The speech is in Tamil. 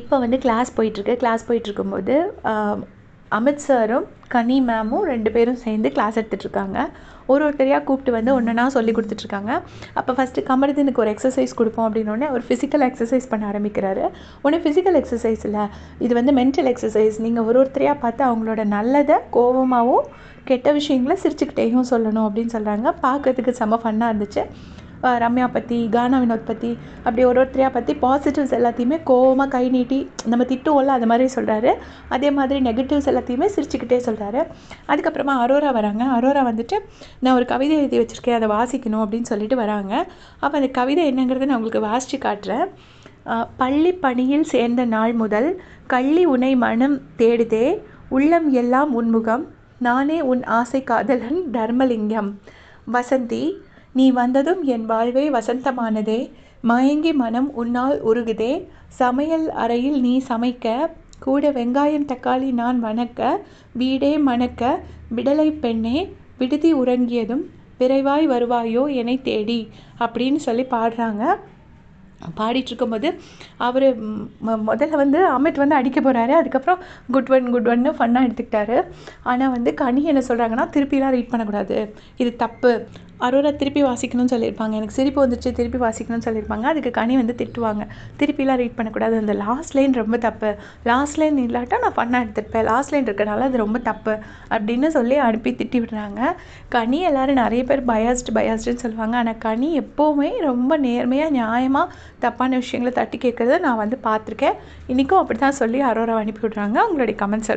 இப்போ வந்து கிளாஸ் போயிட்டுருக்கு. கிளாஸ் போயிட்டுருக்கும்போது அமித் சாரும் கனி மேமும் ரெண்டு பேரும் சேர்ந்து கிளாஸ் எடுத்துகிட்ருக்காங்க ஒரு ஒருத்தரையாக கூப்பிட்டு வந்து ஒன்றுனா சொல்லி கொடுத்துட்ருக்காங்க அப்போ ஃபஸ்ட்டு கமருதீனுக்கு ஒரு எக்ஸசைஸ் கொடுப்போம் அப்படின்னோடனே அவர் ஃபிசிக்கல் எக்ஸசைஸ் பண்ண ஆரம்பிக்கிறாரு. உடனே ஃபிசிக்கல் எக்ஸசைஸ் இல்லை. இது வந்து மென்டல் எக்ஸசைஸ் நீங்கள் ஒரு ஒருத்தரையாக பார்த்து அவங்களோட நல்லதை கோவமாகவும் கெட்ட விஷயங்களை சிரிச்சுக்கிட்டேயும் சொல்லணும் அப்படின்னு சொல்கிறாங்க பார்க்கறதுக்கு செம்ம ஃபன்னாக இருந்துச்சு. ரம்யா பற்றி கானா வினோத் பற்றி அப்படி ஒரு ஒருத்தரையாக பற்றி பாசிட்டிவ்ஸ் எல்லாத்தையுமே கோவமாக கை நீட்டி நம்ம திட்டுவோம்ல அது மாதிரி சொல்கிறாரு அதே மாதிரி நெகட்டிவ்ஸ் எல்லாத்தையுமே சிரிச்சுக்கிட்டே சொல்கிறாரு அதுக்கப்புறமா அரோரா வராங்க. அரோரா வந்துட்டு நான் ஒரு கவிதை எழுதி வச்சுருக்கேன் அதை வாசிக்கணும் அப்படின்னு சொல்லிட்டு வராங்க. அப்போ அந்த கவிதை என்னங்கிறத நான் உங்களுக்கு வாசித்து காட்டுறேன். பள்ளி பணியில் சேர்ந்த நாள் முதல் கள்ளி உனை மனம் தேடுதே உள்ளம் எல்லாம் உன்முகம் நானே உன் ஆசை காதலன் தர்மலிங்கம் வசந்தி நீ வந்ததும் என் வாழ்வே வசந்தமானதே. மயங்கி மனம் உன்னால் உருகுதே. சமையல் அறையில் நீ சமைக்க. கூட வெங்காயம் தக்காளி நான் வணக்க. வீடே மணக்க. விடலை பெண்ணே விடுதி உறங்கியதும் விரைவாய் வருவாயோ என்னை தேடி அப்படின்னு சொல்லி பாடுறாங்க. பாடிட்டுருக்கும்போது அவர் முதல்ல வந்து அமித் வந்து அடிக்க போகிறாரு அதுக்கப்புறம் குட் ஒன் குட் ஒன்னு ஃபன்னாக எடுத்துக்கிட்டாரு. ஆனால் வந்து கனி என்ன சொல்கிறாங்கன்னா திருப்பிலாம் ரீட் பண்ணக்கூடாது. இது தப்பு. அரோரா திருப்பி வாசிக்கணும்னு சொல்லியிருப்பாங்க. எனக்கு சிரிப்பு வந்துச்சு திருப்பி வாசிக்கணும்னு சொல்லியிருப்பாங்க. அதுக்கு கனி வந்து திட்டுவாங்க. திருப்பிலாம் ரீட் பண்ணக்கூடாது. அந்த லாஸ்ட் லைன் ரொம்ப தப்பு. லாஸ்ட் லைன் இல்லாட்டா நான் ஃபன்னாக எடுத்துருப்பேன். லாஸ்ட் லைன் இருக்கனால அது ரொம்ப தப்பு அப்படின்னு சொல்லி அனுப்பி திட்டி விடுறாங்க. கனி எல்லோரும் நிறைய பேர் பயாஸ்டு பயாஸ்டுன்னு சொல்லுவாங்க. ஆனால் கனி எப்போவுமே ரொம்ப நேர்மையாக நியாயமாக தப்பான விஷயங்களை தட்டி கேட்குறத நான் வந்து பார்த்துருக்கேன். இன்றைக்கும் அப்படி தான் சொல்லி அரோரா அனுப்பி விடுறாங்க. அவங்களுடைய கமெண்ட்ஸ்